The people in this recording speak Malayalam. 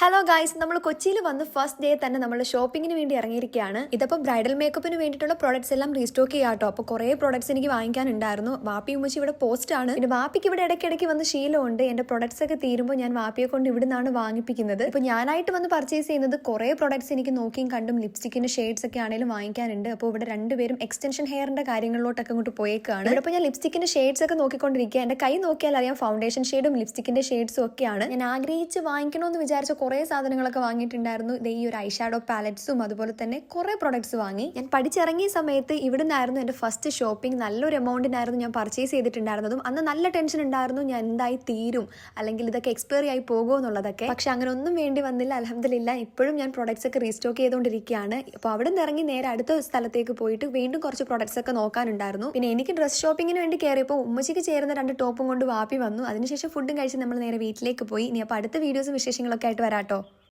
ഹലോ ഗായ്സ് നമ്മൾ കൊച്ചിയിൽ വന്ന് ഫസ്റ്റ് ഡേ തന്നെ നമ്മൾ ഷോപ്പിങ്ങിന് വേണ്ടി ഇറങ്ങിയിരിക്കുകയാണ്. ഇതിപ്പോൾ ബ്രൈഡൽ മേക്കപ്പിന് വേണ്ടിയിട്ടുള്ള പ്രോഡക്ട്സ് എല്ലാം റീസ്റ്റോക്ക് ചെയ്യാട്ടോ അപ്പോൾ കുറേ പ്രോഡക്ട്സ് എനിക്ക് വാങ്ങിക്കാനുണ്ടായിരുന്നു. വാപ്പി ഉമ്മച്ചി ഇവിടെ പോസ്റ്റ് ആണ്. പിന്നെ വാപ്പിക്ക് ഇവിടെ ഇടയ്ക്കിടയ്ക്ക് വന്ന് ശീലമുണ്ട്. എന്റെ പ്രോഡക്ട്സ് ഒക്കെ തീരുമ്പോൾ ഞാൻ വാപ്പിയെ കൊണ്ട് ഇവിടെ നിന്നാണ് വാങ്ങിപ്പിക്കുന്നത്. ഇപ്പോൾ ഞാനായിട്ട് വന്ന് പർച്ചേസ് ചെയ്യുന്നത് കുറേ പ്രോഡക്ട്സ് എനിക്ക് നോക്കിയും കണ്ടും ലിപ്സ്റ്റിക്കിന്റെ ഷെയ്ഡ്സ് ഒക്കെ ആണെങ്കിലും വാങ്ങിക്കാനുണ്ട്. അപ്പോൾ ഇവിടെ രണ്ടുപേരും എക്സ്റ്റൻഷൻ ഹെയറിന്റെ കാര്യങ്ങളിലോട്ടൊക്കെ അങ്ങോട്ട് പോയേക്കാണ്. ഇവിടെ ഇപ്പോൾ ഞാൻ ലിപ്സ്റ്റിക്കിന്റെ ഷെയ്ഡ്സ് ഒക്കെ നോക്കിക്കൊണ്ടിരിക്കുക എന്റെ കൈ നോക്കിയാൽ അറിയാം ഫൗണ്ടേഷൻ ഷെയ്ഡും ലിപ്സ്റ്റിക്കിന്റെ ഷെയ്ഡ്സും ഒക്കെയാണ്. ഞാൻ ആഗ്രഹിച്ച് വാങ്ങിക്കണമെന്ന് വിചാരിച്ച കുറേ സാധനങ്ങളൊക്കെ വാങ്ങിയിട്ടുണ്ടായിരുന്നു. ദേ ഈ ഒരു ഐഷാഡോ പാലറ്റ്സും അതുപോലെ തന്നെ കുറേ പ്രൊഡക്ട്സ് വാങ്ങി. ഞാൻ പഠിച്ചിറങ്ങിയ സമയത്ത് ഇവിടെ നിന്നായിരുന്നു എന്റെ ഫസ്റ്റ് ഷോപ്പിംഗ് നല്ലൊരു എമൗണ്ടിനായിരുന്നു ഞാൻ പർച്ചേസ് ചെയ്തിട്ടുണ്ടായിരുന്നതും. അന്ന് നല്ല ടെൻഷൻ ഉണ്ടായിരുന്നു. ഞാൻ എന്തായി തീരും? അല്ലെങ്കിൽ ഇതൊക്കെ എക്സ്പയറി ആയി പോകുമോ എന്നുള്ളതൊക്കെ. പക്ഷെ അങ്ങനെ ഒന്നും വേണ്ടി വന്നില്ല. അലഹമില്ല ഇപ്പോഴും ഞാൻ പ്രൊഡക്ട്സ് ഒക്കെ റീസ്റ്റോക്ക് ചെയ്തുകൊണ്ടിരിക്കുകയാണ്. അപ്പോൾ അവിടെ നിന്ന് ഇറങ്ങി നേരെ അടുത്ത സ്ഥലത്തേക്ക് പോയിട്ട് വീണ്ടും കുറച്ച് പ്രൊഡക്ട്സ് ഒക്കെ നോക്കാനുണ്ടായിരുന്നു. പിന്നെ എനിക്ക് ഡ്രസ് ഷോപ്പിങ്ങിന് വേണ്ടി കയറിയപ്പോൾ ഉമ്മച്ചിക്ക് ചേരുന്ന രണ്ട് ടോപ്പും കൊണ്ട് വാപ്പി വന്നു. അതിനുശേഷം ഫുഡും കഴിച്ച് നമ്മൾ നേരെ വീട്ടിലേക്ക് പോയി. ഇനി അപ്പോൾ അടുത്ത വീഡിയോസും വിശേഷങ്ങളൊക്കെ ആയിട്ട് വരാട്ടോ